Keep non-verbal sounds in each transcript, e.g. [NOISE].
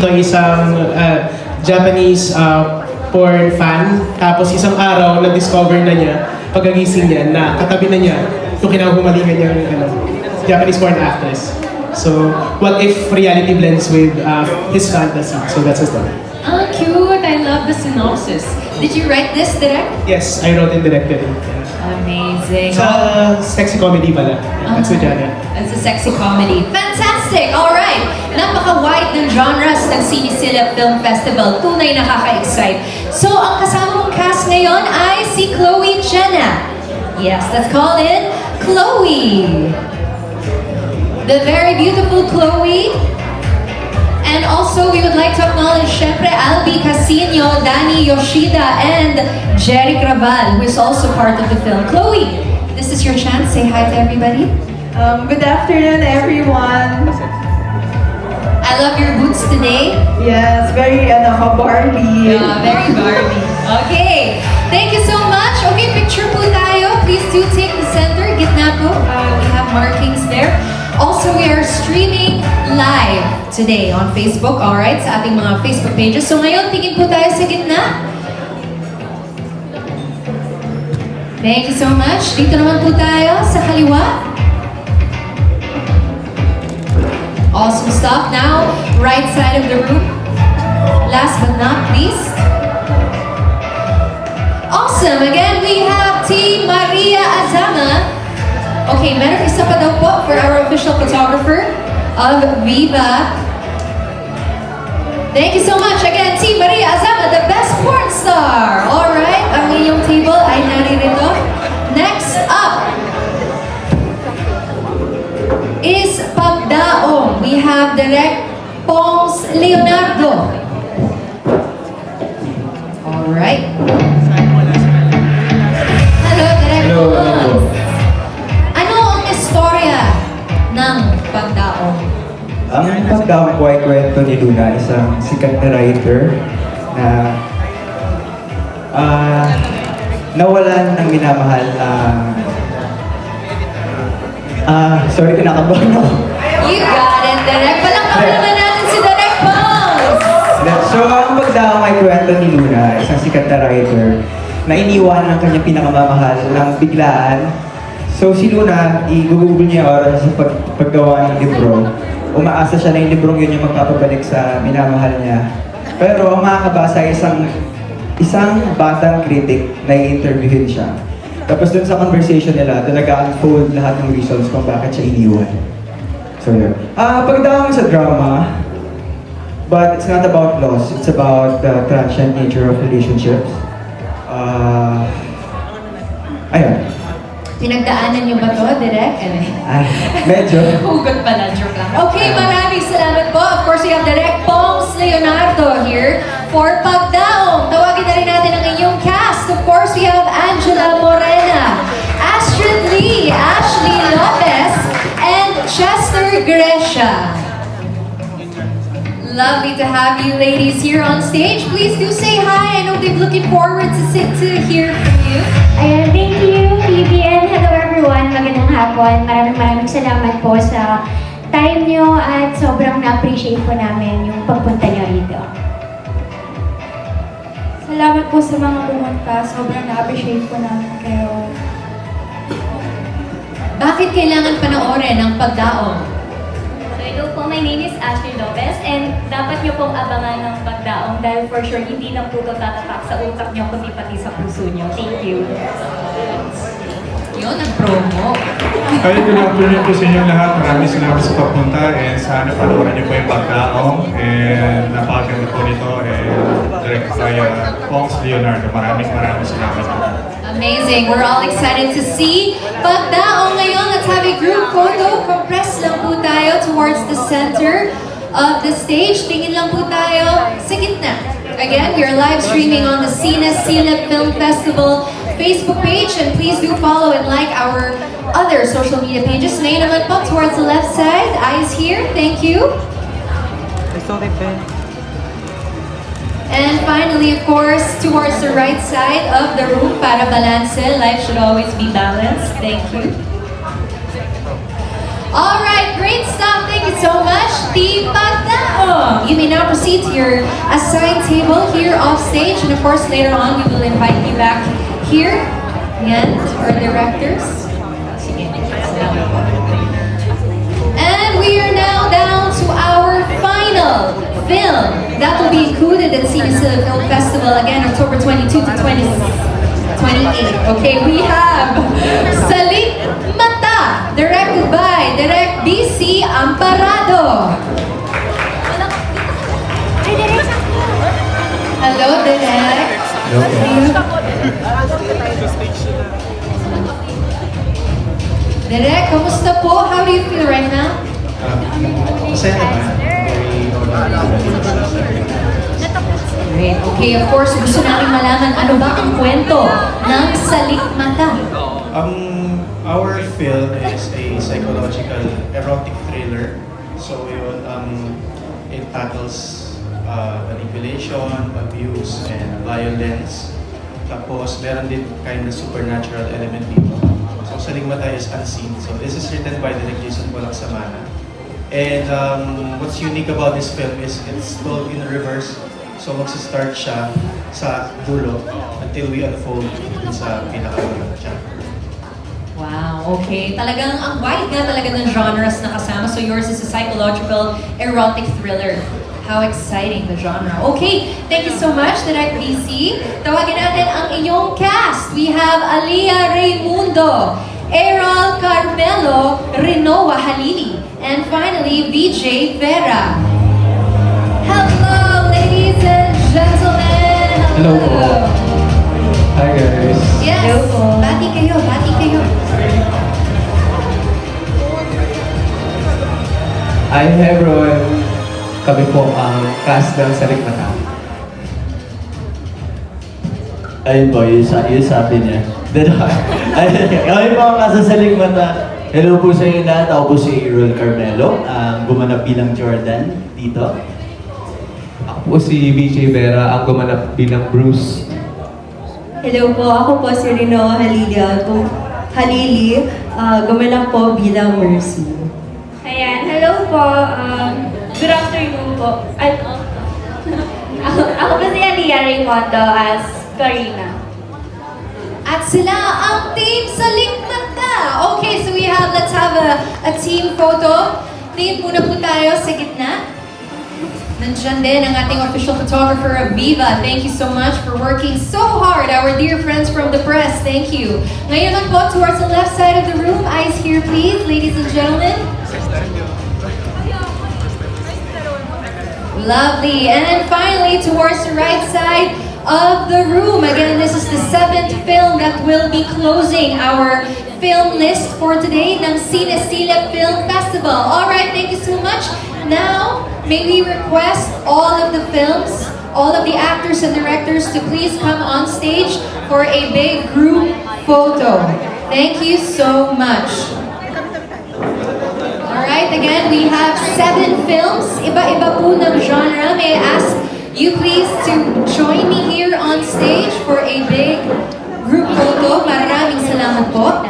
ng isang uh, Japanese uh, porn fan. Tapos isang araw, na-discover na niya, pagkagising niya, na katabi na niya yung kinahumalingan niyang ano, Japanese porn actress. So, what if reality blends with uh, his fantasy? So that's the story. Ah, cute! I love the synopsis. Did you write this direct? Yes, I wrote it. Amazing. Sa sexy comedy pala. That's the genre. It's a sexy comedy. Fantastic! Alright! Napaka-wide ng genres ng Sinisilip Film Festival. Tunay nakaka-excite. So, ang kasama mong cast ngayon ay si Chloe Jenna. Yes, let's call in Chloe. The very beautiful Chloe. And also, we would like to acknowledge, syempre, Albi Casino, Danny Yoshida, and Jerry Craval, who is also part of the film. Chloe, this is your chance. Say hi to everybody. Um, good afternoon, everyone. I love your boots today. Yes, very ano, ka-Barbie. Yeah, very Barbie. Okay. Thank you so much. Okay, picture po tayo. Please do take the center. Gitna po. Uh, we have markings there. Also, we are streaming live today on Facebook, alright, sa ating mga Facebook pages. So ngayon, tingin po tayo sa gitna. Thank you so much. Dito naman po tayo sa kaliwa. Awesome stuff. Now, right side of the room. Last but not least. Awesome! Again, we have Team Maria Azama. Okay, meron isa pa daw po for our official photographer of Viva. Thank you so much. Again, Team Maria Azama, the best porn star. Alright, ang inyong table ay naririto. Next up is Pagdaong. We have Direct Pongs Leonardo. Alright. Hello, Direct Hello, Ang pagdaang ko ay kwento ni Luna, isang sikat na writer na ah nawalan ng minamahal na ah sorry, kinakabahan ako. You got it, Direct. Palakpakan natin si Direct Pongs. So, ang pagdaang ay kwento ni Luna, isang sikat na writer na iniwan ng kanyang pinakamamahal ng biglaan. So, si Luna, i-google niya oras sa pag paggawa ng libro. Umaasa siya na yung librong yun yung magpapabalik sa minamahal niya. Pero ang makakabasa isang isang batang critic na i-interviewin siya. Tapos dun sa conversation nila, doon nag-unfold lahat ng reasons kung bakit siya iniwan. So, yun. Ah, pagdaang sa drama, But it's not about loss. It's about the transient nature of relationships. Uh, ayun. Pinagdaanan niyo ba to, Direct? Eh? Ay, medyo. [LAUGHS] Hugot pala, joke lang. Okay, maraming salamat po. Of course, we have Direct Pongs Leonardo here for Pagdaong. Tawagin na rin natin ang inyong cast. Of course, we have Angela Morena, Astrid Lee, Ashley Lopez, and Chester Gresha. Lovely to have you ladies here on stage. Please do say hi. I know they're looking forward to sit to hear from you. Ayan, thank you, PBN. Hello everyone, magandang hapon. Maraming maraming salamat po sa time nyo at sobrang na-appreciate po namin yung pagpunta nyo rito. Salamat po sa mga pumunta. Sobrang na-appreciate po namin kayo. Bakit kailangan panoorin ang Pagdaong? Hello po, my name is Ashley Lopez and dapat nyo pong abangan ng pagdaong dahil for sure hindi lang po ito tatatak sa utak nyo kundi pati sa puso nyo. Thank you. Yun ang promo. Hi, good afternoon po sa inyong lahat. Maraming salamat sa pagpunta and sana panoorin niyo po yung pagkaong and napakaganda po nito and direct by uh, Pongs Leonardo. Maraming maraming salamat po. Amazing. We're all excited to see. Pagdaong ngayon, let's have a group photo. Compress lang po tayo towards the center of the stage. Tingin lang po tayo sa gitna. Again, we are live streaming on the Cine Silip Film Festival Facebook page and please do follow and like our other social media pages. Ngayon naman po towards the left side. Eyes here. Thank you. And finally, of course, towards the right side of the room para balance. Life should always be balanced. Thank you. All right, great stuff. Thank you so much, Team Pagdao. Oh, you may now proceed to your assigned table here off stage. And of course, later on, we will invite you back here. To our directors. And we are now down to our final film that will be included at Cinesila Film Festival again October 22 to 20, 28. Okay, we have Salik Mata, directed by Direct BC Amparado. Hello, Direct. Direct, kamusta po? How do you feel right now? Masaya naman. Great. Okay, of course, gusto namin malaman ano ba ang kwento ng Salik Mata. Um, our film is a psychological erotic thriller. So yun, um, it tackles uh, manipulation, abuse, and violence. Tapos meron din kind of supernatural element dito. So Saligmata is unseen. So this is written by Direk Jason Bolaksamana. And um, what's unique about this film is it's told in reverse. So magsa-start siya sa dulo until we unfold sa pinaka chapter. Wow, okay. Talagang ang wide nga talaga ng genres na kasama. So yours is a psychological erotic thriller. How exciting the genre. Okay, thank you so much, Direct BC. Tawagin natin ang inyong cast. We have Alia Raimundo, Errol Carmelo, Renoa Halili, and finally, VJ Vera. Hello, ladies and gentlemen. Hello po. Hi guys. Yes, Hello po. bati kayo, bati kayo. Hi everyone! Kami po ang cast ng Salik Mata. Ayun po, yung, sa, yung sabi niya. [LAUGHS] Then, ayun, kami po ang kasasaling mata. Hello po sa inyo lahat. Ako po si Errol Carmelo, ang gumanap bilang Jordan dito. Ako po si VJ Vera, ang gumanap bilang Bruce. Hello po, ako po si Rino Halilia. Gu- Halili, uh, gumanap po bilang Mercy. Ayan, hello po. Um, good afternoon po. Ay, oh. ako, ako po si Aliyah Raymondo as Karina. At sila ang team sa Mata. Okay, so we have, let's have a, a team photo. Tingin muna po tayo sa gitna. Nandiyan din ang ating official photographer of Viva. Thank you so much for working so hard. Our dear friends from the press, thank you. Ngayon po, towards the left side of the room. Eyes here, please, ladies and gentlemen. Lovely. And then finally, towards the right side of the room. Again, this is the seventh film that will be closing our film list for today ng Sila Film Festival. All right, thank you so much. Now, may we request all of the films, all of the actors and directors to please come on stage for a big group photo. Thank you so much. Alright, again, we have seven films. Iba-iba po ng genre. May I ask you please to join me here on stage for a big group photo. Maraming salamat po.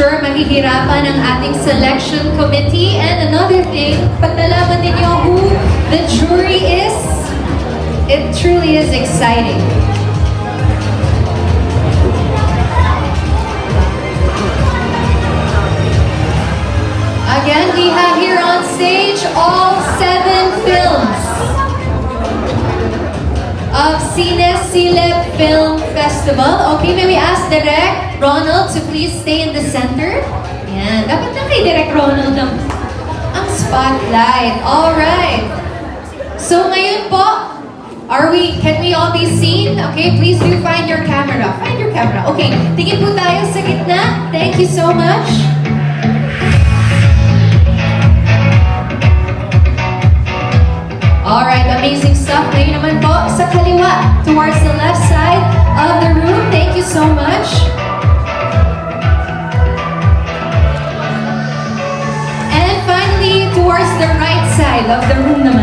Sure mahihirapan ang ating selection committee. And another thing, pag nalaman ninyo who the jury is, it truly is exciting. Again, we have here on stage all seven films of Cine Silep Film Festival. Okay, may we ask Direk Ronald to please stay in the center? Yan, dapat na kay Direk Ronald ang, ang spotlight. Alright. So ngayon po, are we, can we all be seen? Okay, please do find your camera. Find your camera. Okay, tingin po tayo sa gitna. Thank you so much. Alright, amazing stuff. Ngayon naman po sa kaliwa, towards the left side of the room. Thank you so much. And finally, towards the right side of the room naman.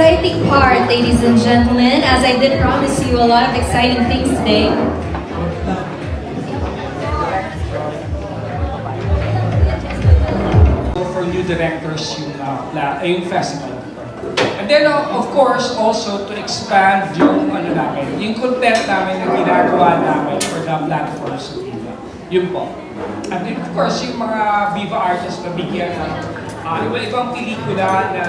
Exciting part, ladies and gentlemen, as I did promise you a lot of exciting things today. for new directors yung, uh, yung festival. And then, uh, of course, also to expand yung ano namin, yung content namin na ginagawa namin for the platforms. Yun po. And then, of course, yung mga Viva artists mabigyan ng uh, iba-ibang pelikula na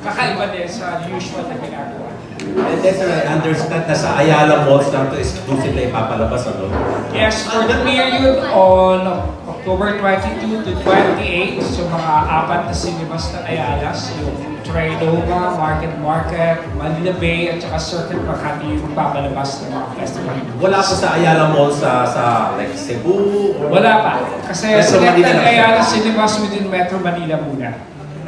kakaiba din sa usual na ginagawa. And then, I understand na sa Ayala Malls lang to exclusive na ipapalabas, ano? Yes, for the period on October 22 to 28, so mga apat na cinemas ng Ayalas, yung Trinoma, Market Market, Manila Bay, at saka Circuit Makati yung papalabas ng mga festival. Wala pa sa Ayala Malls sa, sa like Cebu? Or... Wala pa. Kasi Metro selected. Ayala cinemas within Metro Manila muna.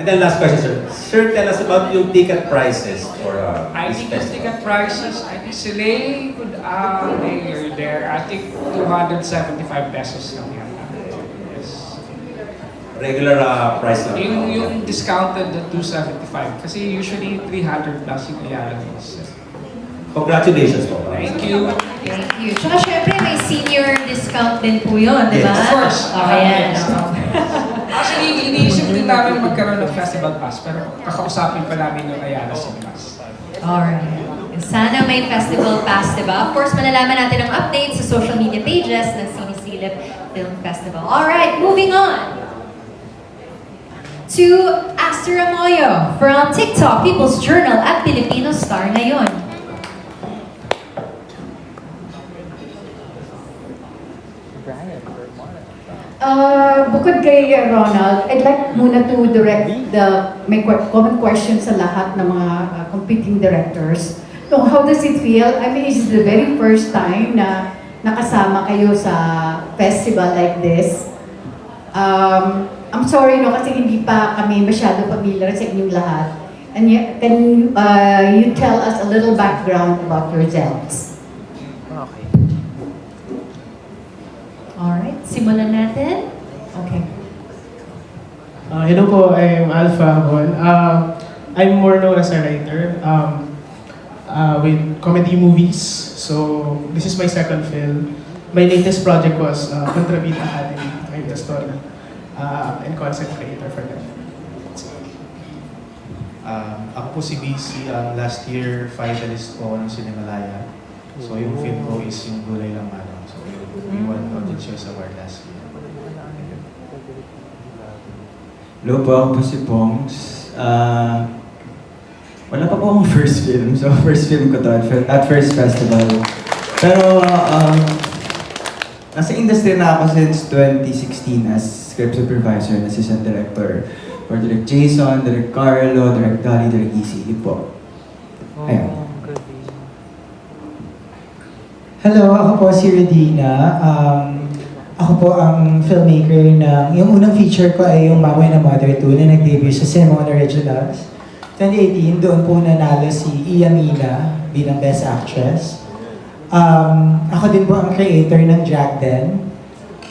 And then last question, sir. Sir, tell us about yung ticket prices for uh, I this think festival. ticket prices, I think sila could, uh, they are there, I think 275 pesos lang yan. Yes. Regular uh, price lang. Yung, yung discounted na 275 kasi usually 300 plus yung Ayala. Congratulations po. Thank you. Thank you. Tsaka syempre may senior discount din po yun, di ba? Of course. Oh, ayan. Yes. [LAUGHS] Actually, iniisip din namin magkaroon ng festival pass pero kakausapin pa namin yung Ayala Cinemas. Alright. Sana may festival pass, di ba? Of course, malalaman natin ang updates sa social media pages ng Sinisilip Film Festival. Alright, moving on to Aster Amoyo from TikTok, People's Journal at Filipino Star ngayon. Uh, bukod kay Ronald, I'd like muna to direct the may common question sa lahat ng mga uh, competing directors. So how does it feel? I mean, is it the very first time na nakasama kayo sa festival like this? Um, I'm sorry no kasi hindi pa kami masyado familiar sa inyong lahat. And yet, can uh, you tell us a little background about yourselves? Alright, simulan natin. Okay. Uh, hello po, I'm Alpha Bon. Uh, I'm more known as a writer um, uh, with comedy movies. So this is my second film. My latest project was uh, Contrabit Academy. I'm the story uh, and concept creator for that. Um, ako po si BC, um, last year finalist po ako ng Cinemalaya. So yung film ko is yung Gulay Lang Manong. So yung we won Audience Award last year. Hello po, ako po si Pongs. Ah, wala pa po akong [LAUGHS] first film. So, first film ko to at, at first festival. Pero, um, nasa industry na ako since 2016 as script supervisor and assistant director for Direct Jason, Direct Carlo, Direct Dolly, Direct Easy. Yun po. Ayun. Hello, ako po si Redina. Um, ako po ang filmmaker ng... Yung unang feature ko ay yung Mama and Mother 2 na nag-debut sa Cinema on Originals. 2018, doon po nanalo si Iya Mina bilang Best Actress. Um, ako din po ang creator ng Jack Den.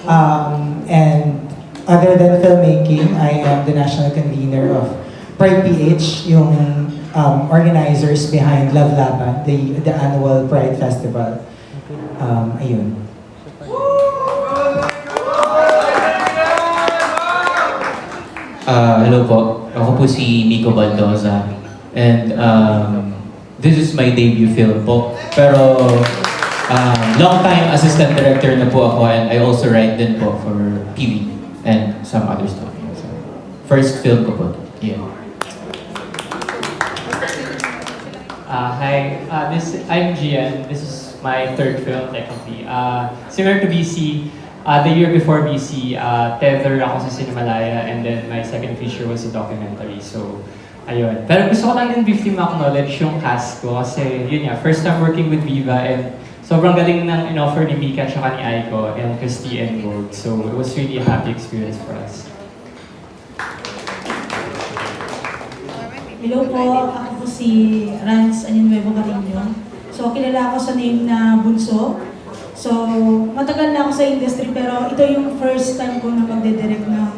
Um, and other than filmmaking, I am the national convener of Pride PH, yung um, organizers behind Love Laban, the, the annual Pride Festival. Um, ayun. Uh, hello po. Ako po si Nico Baldoza. And um, this is my debut film po. Pero um, long time assistant director na po ako and I also write din po for TV and some other stuff. So, first film ko po. Yeah. Uh, hi, uh, this I'm Gian. This is my third film technically. Uh, similar to BC, uh, the year before BC, uh, tether ako sa Cinemalaya and then my second feature was a documentary. So, ayun. Pero gusto ko lang din briefly ma-acknowledge yung cast ko kasi yun nga, first time working with Viva and sobrang galing ng in-offer ni Mika at ni Aiko and Christy and Gold. So it was really a happy experience for us. Hello po, ako po si Rans Aninnuevo Carino. So, kilala ako sa name na Bunso. So, matagal na ako sa industry pero ito yung first time ko na magdedirect ng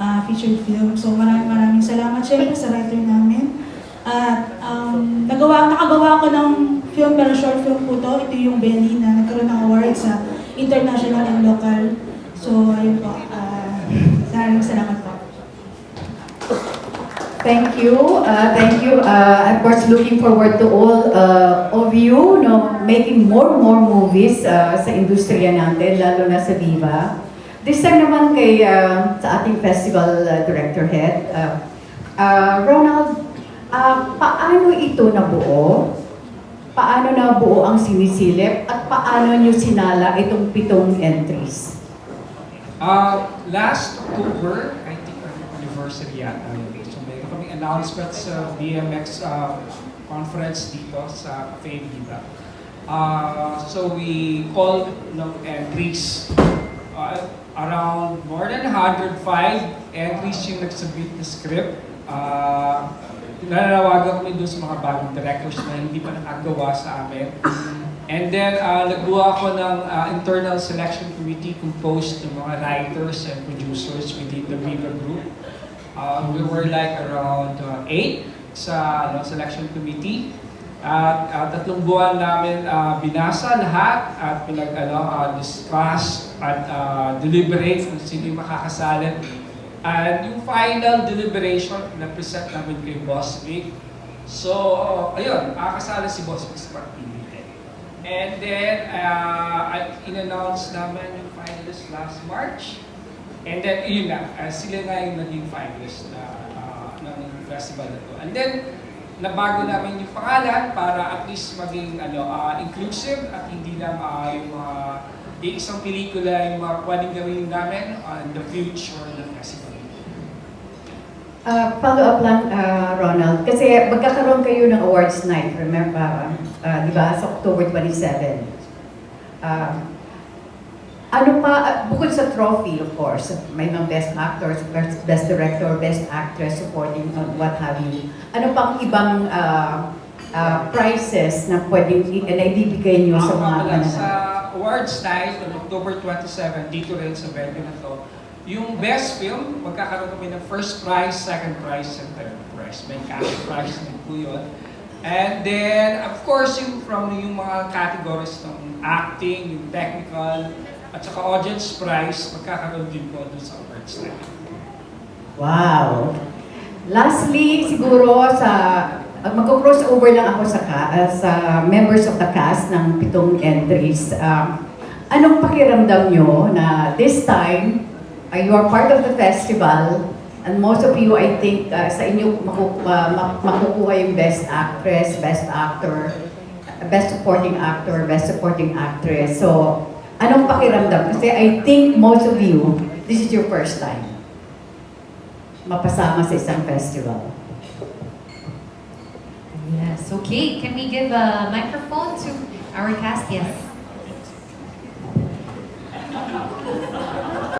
ah, feature film. So, maraming maraming salamat syempre sa writer namin. At um, nagawa, nakagawa ako ng film pero short film po to. Ito yung Belly na nagkaroon ng award sa international and local. So, ayun po. ah, maraming salamat po. Thank you. Uh, thank you. Uh, of course, looking forward to all uh, of you no, making more more movies uh, sa industriya natin, lalo na sa Viva. This time naman kay uh, sa ating festival uh, director head, uh, uh, Ronald, uh, paano ito nabuo? Paano nabuo ang sinisilip at paano nyo sinala itong pitong entries? Uh, last October, I think uh, anniversary yata yun. So may kaming announcement sa BMX uh, conference dito sa Cafe Viva. Uh, so we called ng entries. Uh, around more than 105 entries yung nagsubmit na script. Uh, nananawagan kami doon sa mga bagong directors na hindi pa nakagawa sa amin. And then, uh, nagbuha ako ng uh, internal selection committee composed ng mga writers and producers within the Viva Group. Uh, we were like around uh, eight sa ano, selection committee. At uh, tatlong buwan namin uh, binasa lahat at pinag ano, uh, at uh, deliberate kung sino yung makakasali. And yung final deliberation na present namin kay Boss Vic. So, ayun, makakasali si Boss Vic sa pagpili. And then, uh, in-announce namin yung finalists last March. And then, yun na, uh, sila nga yung naging finalist na, uh, ng festival na to. And then, nabago namin yung pangalan para at least maging ano, uh, inclusive at hindi lang uh, yung mga yung isang pelikula yung mga pwedeng gawin namin on the future ng festival. Uh, follow up lang, uh, Ronald, kasi magkakaroon kayo ng awards night, remember, uh, di ba, sa October 27. Uh, ano pa, uh, bukod sa trophy, of course, may mga best actors, best, best director, best actress, supporting, uh, what have you. Ano pang ibang uh, uh, prizes na pwedeng na ibibigay nyo sa mga pala, mananalo? sa awards night on October 27, dito rin sa venue na to, yung best film, magkakaroon kami ng first prize, second prize, and third prize. May cash prize din po yun. And then, of course, yung from yung mga categories ng acting, yung technical, at saka audience prize, magkakaroon din po dun sa awards night. Wow! Lastly, siguro sa uh, magko-cross over lang ako sa ka, uh, sa members of the cast ng pitong entries. Um, anong pakiramdam nyo na this time uh, you are part of the festival and most of you I think uh, sa inyo maku, uh, mak- makukuha yung best actress, best actor, best supporting actor, best supporting actress. So, anong pakiramdam? Kasi I think most of you, this is your first time mapasama sa isang festival. Yes, okay. Can we give a microphone to our cast? Yes.